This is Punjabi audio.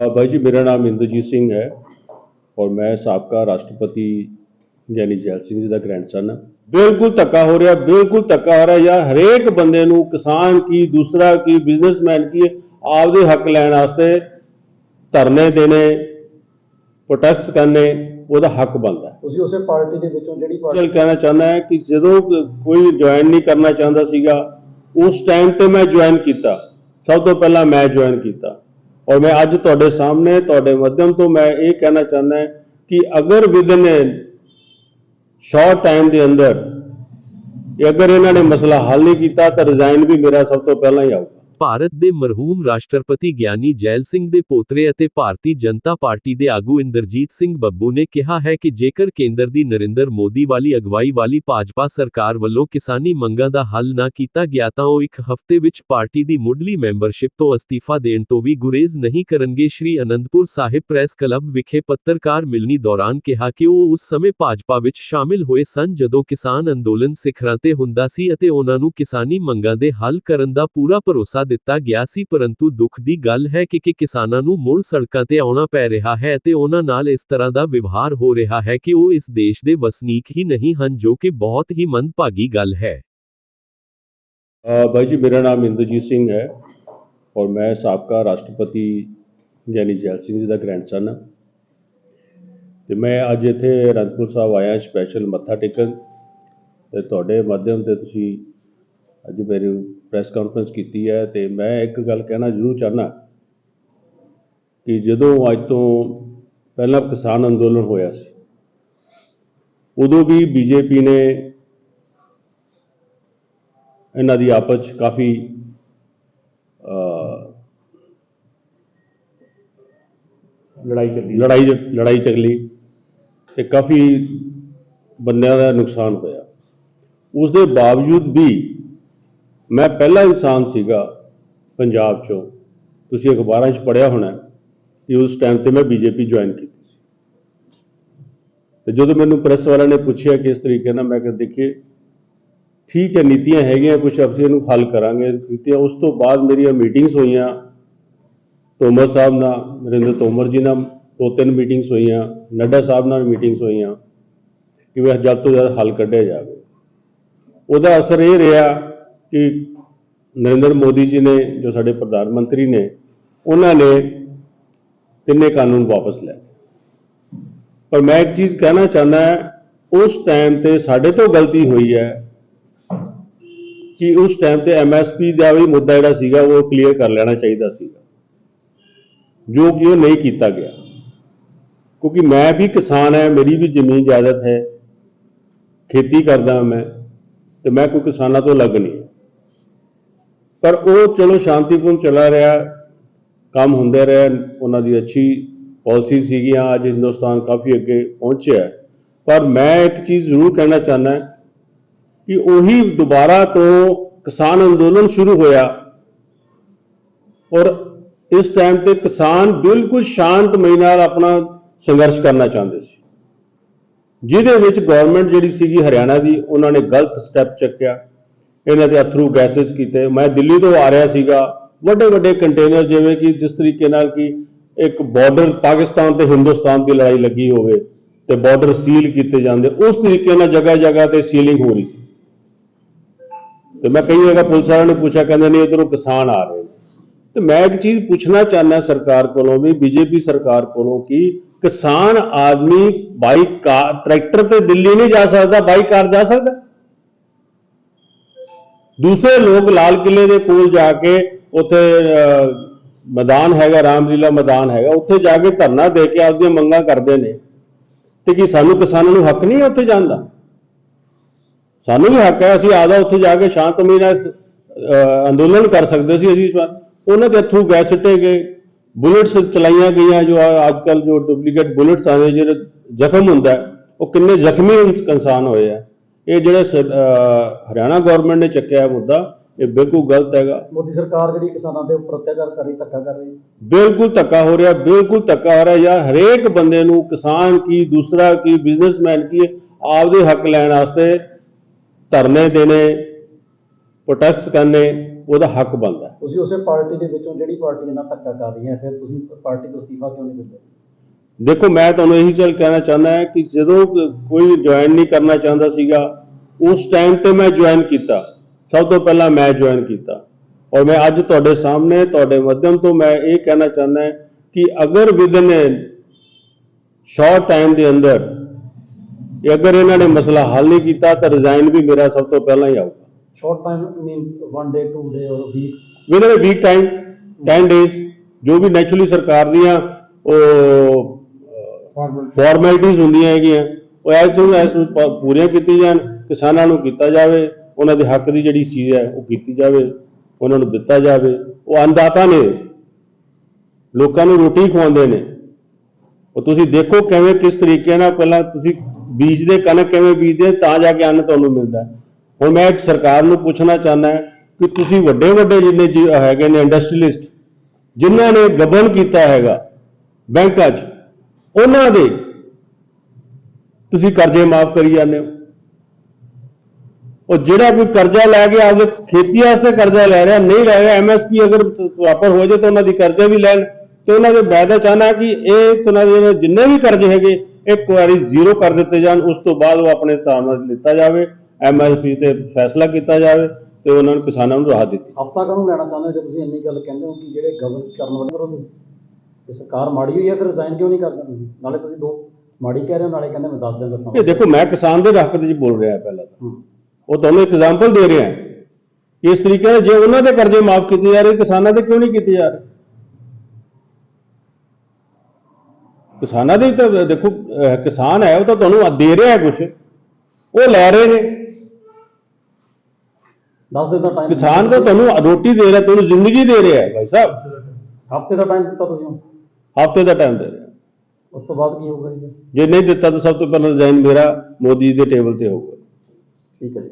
ਭਾਈ ਜੀ ਮੇਰਾ ਨਾਮ ਇੰਦਰਜੀਤ ਸਿੰਘ ਹੈ ਔਰ ਮੈਂ ਸਾਬਕਾ ਰਾਸ਼ਟਰਪਤੀ ਗਿਆਨੀ ਜੈਲ ਸਿੰਘ ਜੀ ਦਾ ਗ੍ਰੈਂਡਸਨ ਹਾਂ। ਬਿਲਕੁਲ ਧੱਕਾ ਹੋ ਰਿਹਾ ਬਿਲਕੁਲ ਧੱਕਾ ਹੋ ਰਿਹਾ ਯਾਰ ਹਰੇਕ ਬੰਦੇ ਨੂੰ ਕਿਸਾਨ ਕੀ ਦੂਸਰਾ ਕੀ ਬਿਜ਼ਨਸਮੈਨ ਕੀ ਆਪਦੇ ਹੱਕ ਲੈਣ ਵਾਸਤੇ ਧਰਨੇ ਦੇਣੇ ਪ੍ਰੋਟੈਸਟ ਕਰਨੇ ਉਹਦਾ ਹੱਕ ਬਣਦਾ ਤੁਸੀਂ ਉਸੇ ਪਾਰਟੀ ਦੇ ਵਿੱਚੋਂ ਜਿਹੜੀ ਪਾਰਟੀ ਕਹਿਣਾ ਚਾਹੁੰਦਾ ਹੈ ਕਿ ਜਦੋਂ ਕੋਈ ਜੁਆਇਨ ਨਹੀਂ ਕਰਨਾ ਚਾਹੁੰਦਾ ਸੀਗਾ ਉਸ ਟਾਈਮ ਤੇ ਮੈਂ ਜੁਆਇਨ ਕੀਤਾ। ਸਭ ਤੋਂ ਪਹਿਲਾਂ ਮੈਂ ਜੁਆਇਨ ਕੀਤਾ। ਔਰ ਮੈਂ ਅੱਜ ਤੁਹਾਡੇ ਸਾਹਮਣੇ, ਤੁਹਾਡੇ ਮਾਧਿਅਮ ਤੋਂ ਮੈਂ ਇਹ ਕਹਿਣਾ ਚਾਹੁੰਦਾ ਕਿ ਅਗਰ ਵਿਦਨ ਸ਼ਾਰਟ ਟਾਈਮ ਦੇ ਅੰਦਰ ਅਗਰ ਇਹਨਾਂ ਨੇ ਮਸਲਾ ਹੱਲ ਨਹੀਂ ਕੀਤਾ ਤਾਂ ਰਿਜ਼ਾਈਨ ਵੀ ਮੇਰਾ ਸਭ ਤੋਂ ਪਹਿਲਾਂ ਹੀ ਆਊਗਾ। ਭਾਰਤ ਦੇ ਮਰਹੂਮ ਰਾਸ਼ਟਰਪਤੀ ਗਿਆਨੀ ਜੈਲ ਸਿੰਘ ਦੇ ਪੋਤਰੇ ਅਤੇ ਭਾਰਤੀ ਜਨਤਾ ਪਾਰਟੀ ਦੇ ਆਗੂ ਇੰਦਰਜੀਤ ਸਿੰਘ ਬੱਬੂ ਨੇ ਕਿਹਾ ਹੈ ਕਿ ਜੇਕਰ ਕੇਂਦਰ ਦੀ ਨਰਿੰਦਰ ਮੋਦੀ ਵਾਲੀ ਅਗਵਾਈ ਵਾਲੀ ਭਾਜਪਾ ਸਰਕਾਰ ਵੱਲੋਂ ਕਿਸਾਨੀ ਮੰਗਾਂ ਦਾ ਹੱਲ ਨਾ ਕੀਤਾ ਗਿਆ ਤਾਂ ਉਹ ਇੱਕ ਹਫ਼ਤੇ ਵਿੱਚ ਪਾਰਟੀ ਦੀ ਮੁੱਢਲੀ ਮੈਂਬਰਸ਼ਿਪ ਤੋਂ ਅਸਤੀਫਾ ਦੇਣ ਤੋਂ ਵੀ ਗੁਰੇਜ਼ ਨਹੀਂ ਕਰਨਗੇ। ਸ਼੍ਰੀ ਅਨੰਦਪੁਰ ਸਾਹਿਬ ਪ੍ਰੈਸ ਕਲੱਬ ਵਿਖੇ ਪੱਤਰਕਾਰ ਮਿਲਣੀ ਦੌਰਾਨ ਕਿਹਾ ਕਿ ਉਹ ਉਸ ਸਮੇਂ ਭਾਜਪਾ ਵਿੱਚ ਸ਼ਾਮਿਲ ਹੋਏ ਸਨ ਜਦੋਂ ਕਿਸਾਨ ਅੰਦੋਲਨ ਸਿਖਰਾਂ ਤੇ ਹੁੰਦਾ ਸੀ ਅਤੇ ਉਹਨਾਂ ਨੂੰ ਕਿਸਾਨੀ ਮੰਗਾਂ ਦੇ ਹੱਲ ਕਰਨ ਦਾ ਪੂਰਾ ਭਰੋਸਾ ਦਿੱਤਾ ਗਿਆ ਸੀ ਪਰੰਤੂ ਦੁੱਖ ਦੀ ਗੱਲ ਹੈ ਕਿ ਕਿ ਕਿਸਾਨਾਂ ਨੂੰ ਮੁੜ ਸੜਕਾਂ ਤੇ ਆਉਣਾ ਪੈ ਰਿਹਾ ਹੈ ਅਤੇ ਉਹਨਾਂ ਨਾਲ ਇਸ ਤਰ੍ਹਾਂ ਦਾ ਵਿਵਹਾਰ ਹੋ ਰਿਹਾ ਹੈ ਕਿ ਉਹ ਇਸ ਦੇਸ਼ ਦੇ ਵਸਨੀਕ ਹੀ ਨਹੀਂ ਹਨ ਜੋ ਕਿ ਬਹੁਤ ਹੀ ਮੰਦਭਾਗੀ ਗੱਲ ਹੈ। ਅ, ਭਾਈ ਜੀ ਮੇਰਾ ਨਾਮ ਇੰਦਰਜੀਤ ਸਿੰਘ ਹੈ ਔਰ ਮੈਂ ਸਾਬਕਾ ਰਾਸ਼ਟਰਪਤੀ ਗਿਆਨੀ ਜੈਲ ਸਿੰਘ ਜੀ ਦਾ ਗ੍ਰੈਂਡਸਨ ਹਾਂ। ਤੇ ਮੈਂ ਅੱਜ ਇੱਥੇ ਅਨੰਦਪੁਰ ਸਾਹਿਬ ਆਇਆ ਸਪੈਸ਼ਲ ਮੱਥਾ ਟੇਕਣ। ਤੇ ਤੁਹਾਡੇ ਮਾਧਿਅਮ ਤੇ ਤੁਸੀਂ ਅੱਜ ਮੇਰੀ ਪ੍ਰੈਸ ਕਾਨਫਰੰਸ ਕੀਤੀ ਹੈ ਤੇ ਮੈਂ ਇੱਕ ਗੱਲ ਕਹਿਣਾ ਜ਼ਰੂਰ ਚਾਹਨਾ ਕਿ ਜਦੋਂ ਅੱਜ ਤੋਂ ਪਹਿਲਾਂ ਕਿਸਾਨ ਅੰਦੋਲਨ ਹੋਇਆ ਸੀ ਉਦੋਂ ਵੀ ਬੀਜੇਪੀ ਨੇ ਇਹਨਾਂ ਦੀ ਆਪਸ 'ਚ ਕਾਫੀ ਲੜਾਈ ਚੱਲੀ। ਲੜਾਈ ਲੜਾਈ ਚੱਲੀ ਤੇ ਕਾਫੀ ਬੰਦਿਆਂ ਦਾ ਨੁਕਸਾਨ ਹੋਇਆ। ਉਸ ਦੇ ਬਾਵਜੂਦ ਵੀ ਮੈਂ ਪਹਿਲਾ ਇਨਸਾਨ ਸੀਗਾ ਪੰਜਾਬ 'ਚੋਂ। ਤੁਸੀਂ ਅਖਬਾਰਾਂ 'ਚ ਪੜ੍ਹਿਆ ਹੋਣਾ ਕਿ ਉਸ ਟਾਈਮ ਤੇ ਮੈਂ ਬੀਜੇਪੀ ਜੁਆਇਨ ਕੀਤੀ ਸੀ। ਤੇ ਜਦੋਂ ਮੈਨੂੰ ਪ੍ਰੈਸ ਵਾਲਿਆਂ ਨੇ ਪੁੱਛਿਆ ਕਿ ਇਸ ਤਰੀਕੇ ਨਾਲ, ਮੈਂ ਕਿਹਾ, ਦੇਖੀਏ, ਠੀਕ ਹੈ, ਨੀਤੀਆਂ ਹੈਗੀਆਂ ਕੁਝ ਅਸੀਂ ਇਹਨੂੰ ਹੱਲ ਕਰਾਂਗੇ। ਨੀਤੀਆਂ ਉਸ ਤੋਂ ਬਾਅਦ ਮੇਰੀਆਂ ਮੀਟਿੰਗਸ ਹੋਈਆਂ ਤੋਮਰ ਸਾਹਿਬ ਨਾਲ, ਨਰਿੰਦਰ ਤੋਮਰ ਜੀ ਨਾਲ ਦੋ ਤਿੰਨ ਮੀਟਿੰਗਸ ਹੋਈਆਂ, ਨੱਡਾ ਸਾਹਿਬ ਨਾਲ ਮੀਟਿੰਗਸ ਹੋਈਆਂ ਕਿ ਵੀ ਜਲਦ ਤੋਂ ਜਲਦ ਹੱਲ ਕੱਢਿਆ ਜਾਵੇ। ਉਹਦਾ ਅਸਰ ਇਹ ਰਿਹਾ ਕਿ ਨਰਿੰਦਰ ਮੋਦੀ ਜੀ ਨੇ, ਜੋ ਸਾਡੇ ਪ੍ਰਧਾਨ ਮੰਤਰੀ ਨੇ, ਉਹਨਾਂ ਨੇ ਤਿੰਨੇ ਕਾਨੂੰਨ ਵਾਪਸ ਲੈ ਪਰ ਮੈਂ ਇੱਕ ਚੀਜ਼ ਕਹਿਣਾ ਚਾਹੁੰਦਾ ਉਸ ਟਾਈਮ ਤੇ ਸਾਡੇ ਤੋਂ ਗਲਤੀ ਹੋਈ ਹੈ ਕਿ ਉਸ ਟਾਈਮ ਤੇ ਐਮਐਸਪੀ ਦਾ ਵੀ ਮੁੱਦਾ ਜਿਹੜਾ ਸੀਗਾ, ਉਹ ਕਲੀਅਰ ਕਰ ਲੈਣਾ ਚਾਹੀਦਾ ਸੀਗਾ, ਜੋ ਕਿ ਉਹ ਨਹੀਂ ਕੀਤਾ ਗਿਆ। ਕਿਉਂਕਿ ਮੈਂ ਵੀ ਕਿਸਾਨ ਹੈ, ਮੇਰੀ ਵੀ ਜ਼ਮੀਨ ਜਾਇਦਾਦ ਹੈ, ਖੇਤੀ ਕਰਦਾ ਮੈਂ, ਤੇ ਮੈਂ ਕੋਈ ਕਿਸਾਨਾਂ ਤੋਂ ਅਲੱਗ ਨਹੀਂ। ਪਰ ਉਹ ਚਲੋ ਸ਼ਾਂਤੀਪੂਰਨ ਚਲਾ ਰਿਹਾ, ਕੰਮ ਹੁੰਦੇ ਰਹੇ, ਉਹਨਾਂ ਦੀ ਅੱਛੀ ਪਾਲਿਸੀ ਸੀਗੀਆਂ, ਅੱਜ ਹਿੰਦੁਸਤਾਨ ਕਾਫੀ ਅੱਗੇ ਪਹੁੰਚਿਆ ਪਰ ਮੈਂ ਇੱਕ ਚੀਜ਼ ਜ਼ਰੂਰ ਕਹਿਣਾ ਚਾਹੁੰਦਾ ਕਿ ਉਹੀ ਦੁਬਾਰਾ ਤੋਂ ਕਿਸਾਨ ਅੰਦੋਲਨ ਸ਼ੁਰੂ ਹੋਇਆ ਔਰ ਇਸ ਟਾਈਮ ਤੇ ਕਿਸਾਨ ਬਿਲਕੁਲ ਸ਼ਾਂਤਮਈ ਨਾਲ ਆਪਣਾ ਸੰਘਰਸ਼ ਕਰਨਾ ਚਾਹੁੰਦੇ ਸੀ। ਜਿਹਦੇ ਵਿੱਚ ਗਵਰਨਮੈਂਟ ਜਿਹੜੀ ਸੀਗੀ ਹਰਿਆਣਾ ਦੀ, ਉਹਨਾਂ ਨੇ ਗਲਤ ਸਟੈਪ ਚੱਕਿਆ। ਇਹਨਾਂ ਦੇ ਅਥਰੂ ਗੈਸਸ ਕੀਤੇ। ਮੈਂ ਦਿੱਲੀ ਤੋਂ ਆ ਰਿਹਾ ਸੀਗਾ। ਵੱਡੇ ਵੱਡੇ ਕੰਟੇਨਰ ਜਿਵੇਂ ਕਿ ਜਿਸ ਤਰੀਕੇ ਨਾਲ ਕਿ ਇੱਕ ਬਾਰਡਰ ਪਾਕਿਸਤਾਨ ਤੇ ਹਿੰਦੁਸਤਾਨ ਦੀ ਲੜਾਈ ਲੱਗੀ ਹੋਵੇ ਤੇ ਬਾਰਡਰ ਸੀਲ ਕੀਤੇ ਜਾਂਦੇ, ਉਸ ਤਰੀਕੇ ਨਾਲ ਜਗ੍ਹਾ ਜਗ੍ਹਾ ਤੇ ਸੀਲਿੰਗ ਹੋ ਰਹੀ ਸੀ। ਤੇ ਮੈਂ ਕਈ ਜਗ੍ਹਾ ਪੁਲਿਸ ਵਾਲਿਆਂ ਨੂੰ ਪੁੱਛਿਆ, ਕਹਿੰਦੇ ਨਹੀਂ ਇਧਰੋਂ ਕਿਸਾਨ ਆ ਰਹੇ ਨੇ। ਤੇ ਮੈਂ ਇੱਕ ਚੀਜ਼ ਪੁੱਛਣਾ ਚਾਹੁੰਦਾ ਸਰਕਾਰ ਕੋਲੋਂ ਵੀ, ਬੀਜੇਪੀ ਸਰਕਾਰ ਕੋਲੋਂ ਕਿ ਕਿਸਾਨ ਆਦਮੀ ਬਾਈ ਕਾਰ ਟਰੈਕਟਰ ਤੇ ਦਿੱਲੀ ਨਹੀਂ ਜਾ ਸਕਦਾ ਬਾਈ ਕਾਰ ਜਾ ਸਕਦਾ? ਦੂਸਰੇ ਲੋਕ ਲਾਲ ਕਿਲੇ ਦੇ ਕੋਲ ਜਾ ਕੇ ਉੱਥੇ ਮੈਦਾਨ ਹੈਗਾ, ਰਾਮਲੀਲਾ ਮੈਦਾਨ ਹੈਗਾ, ਉੱਥੇ ਜਾ ਕੇ ਧਰਨਾ ਦੇ ਕੇ ਆਪਦੀਆਂ ਮੰਗਾਂ ਕਰਦੇ ਨੇ। ਤੇ ਕੀ ਸਾਨੂੰ ਕਿਸਾਨਾਂ ਨੂੰ ਹੱਕ ਨਹੀਂ ਹੈ ਉੱਥੇ ਜਾਣ ਦਾ? ਸਾਨੂੰ ਵੀ ਹੱਕ ਹੈ, ਅਸੀਂ ਆਦਾ ਉੱਥੇ ਜਾ ਕੇ ਸ਼ਾਂਤਮਈ ਨਾਲ ਅੰਦੋਲਨ ਕਰ ਸਕਦੇ ਸੀ ਅਸੀਂ ਇਸ ਵਾਰ। ਉਹਨਾਂ ਦੇ ਥਰੂ ਗੈਸ ਸਿੱਟੇ ਗਏ, ਬੁਲੇਟਸ ਚਲਾਈਆਂ ਗਈਆਂ, ਜੋ ਅੱਜ ਕੱਲ ਜੋ ਡੁਪਲੀਕੇਟ ਬੁਲੇਟਸ ਆਉਂਦੇ ਜਿਹੜੇ ਜ਼ਖਮ ਹੁੰਦਾ, ਉਹ ਕਿੰਨੇ ਜ਼ਖਮੀ ਇਨਸ- ਇਨਸਾਨ ਹੋਏ ਆ। ਇਹ ਜਿਹੜੇ ਹਰਿਆਣਾ ਗਵਰਨਮੈਂਟ ਨੇ ਚੱਕਿਆ ਮੁੱਦਾ ਇਹ ਬਿਲਕੁਲ ਗਲਤ ਹੈਗਾ। ਮੋਦੀ ਸਰਕਾਰ ਜਿਹੜੀ ਕਿਸਾਨਾਂ ਦੇ ਉੱਪਰ ਅਤਿਆਚਾਰ ਕਰ ਰਹੀ ਧੱਕਾ ਕਰ ਰਹੀ ਬਿਲਕੁਲ ਧੱਕਾ ਹੋ ਰਿਹਾ ਬਿਲਕੁਲ ਧੱਕਾ ਹੋ ਰਿਹਾ ਯਾਰ ਹਰੇਕ ਬੰਦੇ ਨੂੰ ਕਿਸਾਨ ਕੀ ਦੂਸਰਾ ਕੀ ਬਿਜ਼ਨਸਮੈਨ ਕੀ ਆਪਦੇ ਹੱਕ ਲੈਣ ਵਾਸਤੇ ਧਰਨੇ ਦੇਣੇ ਪ੍ਰੋਟੈਸਟ ਕਰਨੇ ਉਹਦਾ ਹੱਕ ਬਣਦਾ। ਤੁਸੀਂ ਉਸੇ ਪਾਰਟੀ ਦੇ ਵਿੱਚੋਂ ਜਿਹੜੀ ਪਾਰਟੀ ਨਾਲ ਧੱਕਾ ਕਰ ਰਹੀ ਹੈ ਫਿਰ ਤੁਸੀਂ ਪਾਰਟੀ ਤੋਂ ਅਸਤੀਫਾ ਕਿਉਂ ਨਹੀਂ ਦਿੰਦੇ? ਦੇਖੋ ਮੈਂ ਤੁਹਾਨੂੰ ਇਹੀ ਚੱਲ ਕਹਿਣਾ ਚਾਹੁੰਦਾ ਹਾਂ ਕਿ ਜਦੋਂ ਕੋਈ ਜੁਆਇਨ ਨਹੀਂ ਕਰਨਾ ਚਾਹੁੰਦਾ ਸੀਗਾ ਉਸ ਟਾਈਮ ਤੇ ਮੈਂ ਜੁਆਇਨ ਕੀਤਾ। ਸਭ ਤੋਂ ਪਹਿਲਾਂ ਮੈਂ ਜੁਆਇਨ ਕੀਤਾ। ਔਰ ਮੈਂ ਅੱਜ ਤੁਹਾਡੇ ਸਾਹਮਣੇ ਤੁਹਾਡੇ ਮਾਧਿਅਮ ਤੋਂ ਮੈਂ ਇਹ ਕਹਿਣਾ ਚਾਹੁੰਦਾ ਹਾਂ ਕਿ ਅਗਰ ਵਿਦਨ ਸ਼ਾਰਟ ਟਾਈਮ ਦੇ ਅੰਦਰ ਇਹ ਅਗਰ ਇਹਨਾਂ ਨੇ ਮਸਲਾ ਹੱਲ ਨਹੀਂ ਕੀਤਾ ਤਾਂ ਰਿਜ਼ਾਈਨ ਵੀ ਮੇਰਾ ਸਭ ਤੋਂ ਪਹਿਲਾਂ ਹੀ ਆਊਗਾ। Short time means one day two day ਔਰ ਵੀਕ ਵੀਕ ਟਾਈਮ 10 ਡੇਜ਼ ਜੋ ਵੀ ਨੈਚੁਰਲੀ ਸਰਕਾਰ ਦੀਆਂ ਉਹ ਫਾਰਮੈਲਿਟੀਜ਼ ਹੁੰਦੀਆਂ ਹੈਗੀਆਂ ਉਹ ਐਸ ਨੂੰ ਐਸ ਪੂਰੀਆਂ ਕੀਤੀ ਜਾਣ। ਕਿਸਾਨਾਂ ਨੂੰ ਕੀਤਾ ਜਾਵੇ, ਉਹਨਾਂ ਦੇ ਹੱਕ ਦੀ ਜਿਹੜੀ ਚੀਜ਼ ਹੈ ਉਹ ਕੀਤੀ ਜਾਵੇ, ਉਹਨਾਂ ਨੂੰ ਦਿੱਤਾ ਜਾਵੇ। ਉਹ ਅੰਦਾਤਾ ਨੇ, ਲੋਕਾਂ ਨੂੰ ਰੋਟੀ ਖਵਾਉਂਦੇ ਨੇ। ਉਹ ਤੁਸੀਂ ਦੇਖੋ ਕਿਵੇਂ, ਕਿਸ ਤਰੀਕੇ ਨਾਲ ਪਹਿਲਾਂ ਤੁਸੀਂ ਬੀਜਦੇ ਕਣਕ ਕਿਵੇਂ ਬੀਜਦੇ ਤਾਂ ਜਾ ਕੇ ਅੰਨ ਤੁਹਾਨੂੰ ਮਿਲਦਾ। ਹੁਣ ਮੈਂ ਇੱਕ ਸਰਕਾਰ ਨੂੰ ਪੁੱਛਣਾ ਚਾਹੁੰਦਾ ਕਿ ਤੁਸੀਂ ਵੱਡੇ ਵੱਡੇ ਜਿੰਨੇ ਹੈਗੇ ਨੇ ਇੰਡਸਟਰੀਲਿਸਟ ਜਿਨ੍ਹਾਂ ਨੇ ਗਬਨ ਕੀਤਾ ਹੈਗਾ ਬੈਂਕਾਂ 'ਚ, ਉਹਨਾਂ ਦੇ ਤੁਸੀਂ ਕਰਜ਼ੇ ਮਾਫ ਕਰੀ ਜਾਂਦੇ ਹੋ। ਉਹ ਜਿਹੜਾ ਕੋਈ ਕਰਜ਼ਾ ਲੈ ਕੇ ਆਪਦੇ ਖੇਤੀ ਵਾਸਤੇ ਕਰਜ਼ਾ ਲੈ ਰਿਹਾ ਨਹੀਂ ਲੈ ਰਿਹਾ ਐਮਐਸਪੀ ਅਗਰ ਵਾਪਰ ਹੋ ਜਾਏ ਤਾਂ ਉਹਨਾਂ ਦੀ ਕਰਜ਼ਾ ਵੀ ਲੈਣ। ਤੇ ਉਹਨਾਂ ਦੇ ਤਾਂ ਚਾਹੁੰਦਾ ਕਿ ਇਹ ਉਹਨਾਂ ਦੇ ਜਿੰਨੇ ਵੀ ਕਰਜ਼ੇ ਹੈਗੇ ਇੱਕ ਵਾਰੀ ਜ਼ੀਰੋ ਕਰ ਦਿੱਤੇ ਜਾਣ ਉਸ ਤੋਂ ਬਾਅਦ ਉਹ ਆਪਣੇ ਹਿਸਾਬ ਨਾਲ ਲਿੱਤਾ ਜਾਵੇ ਐਮਐਸਪੀ ਤੇ ਫੈਸਲਾ ਕੀਤਾ ਜਾਵੇ ਤੇ ਉਹਨਾਂ ਨੂੰ ਕਿਸਾਨਾਂ ਨੂੰ ਰਾਹਤ ਦਿੱਤੀ ਹਫਤਾ ਕਾਹਨੂੰ ਲੈਣਾ ਚਾਹੁੰਦੇ ਜੇ ਤੁਸੀਂ ਇੰਨੀ ਗੱਲ ਕਹਿੰਦੇ ਹੋ ਕਿ ਜਿਹੜੇ ਗਵਰਨ ਕਰਨ ਵਾਲੇ ਕਰੋ ਤੁਸੀਂ? ਇਹ ਸਰਕਾਰ ਮਾੜੀ ਹੋਈ ਹੈ ਫਿਰ ਰਿਜ਼ਾਈਨ ਕਿਉਂ ਨਹੀਂ ਕਰਦੇ ਤੁਸੀਂ? ਨਾਲੇ ਤੁਸੀਂ ਦੋ ਮਾੜੀ ਕਹਿ ਰਹੇ ਹੋ ਨਾਲੇ ਕਹਿੰਦੇ ਮੈਂ 10 ਦਿਨ ਦਾ ਸਮਾਂ ਇਹ ਦੇਖੋ ਮੈਂ ਕਿਸਾਨ ਦੇ ਹੱਕ ਦੇ ਵਿੱਚ ਬੋਲ ਰਿਹਾ ਪਹਿਲਾਂ ਤਾਂ। ਉਹ ਤੁਹਾਨੂੰ ਐਗਜ਼ਾਮਪਲ ਦੇ ਰਿਹਾ ਕਿ ਇਸ ਤਰੀਕੇ ਨਾਲ ਜੇ ਉਹਨਾਂ ਦੇ ਕਰਜ਼ੇ ਮਾਫ ਕੀਤੇ ਜਾ ਰਹੇ ਕਿਸਾਨਾਂ ਦੇ ਕਿਉਂ ਨਹੀਂ ਕੀਤੇ ਜਾ ਰਹੇ? ਕਿਸਾਨਾਂ ਦੇ ਤਾਂ ਦੇਖੋ ਕਿਸਾਨ ਹੈ ਉਹ ਤਾਂ ਤੁਹਾਨੂੰ ਦੇ ਰਿਹਾ ਕੁਝ ਉਹ ਲੈ ਰਹੇ ਨੇ। 10 ਦਿਨ ਦਾ ਟਾਈਮ ਕਿਸਾਨ ਤਾਂ ਤੁਹਾਨੂੰ ਰੋਟੀ ਦੇ ਰਿਹਾ ਤੁਹਾਨੂੰ ਜ਼ਿੰਦਗੀ ਦੇ ਰਿਹਾ ਹੈ ਭਾਈ ਸਾਹਿਬ। ਹਫ਼ਤੇ ਦਾ ਟਾਈਮ ਦਿੱਤਾ ਤੁਸੀਂ ਹਫ਼ਤੇ ਦਾ ਟਾਈਮ ਦੇ ਰਿਹਾ। ਉਸ ਤੋਂ ਬਾਅਦ ਕੀ ਹੋਊਗਾ ਜੀ? ਜੇ ਨਹੀਂ ਦਿੱਤਾ ਤਾਂ ਸਭ ਤੋਂ ਪਹਿਲਾਂ ਰਿਜ਼ਾਈਨ ਮੇਰਾ ਮੋਦੀ ਜੀ ਦੇ ਟੇਬਲ ਤੇ ਹੋਊਗਾ। ਠੀਕ ਹੈ ਜੀ।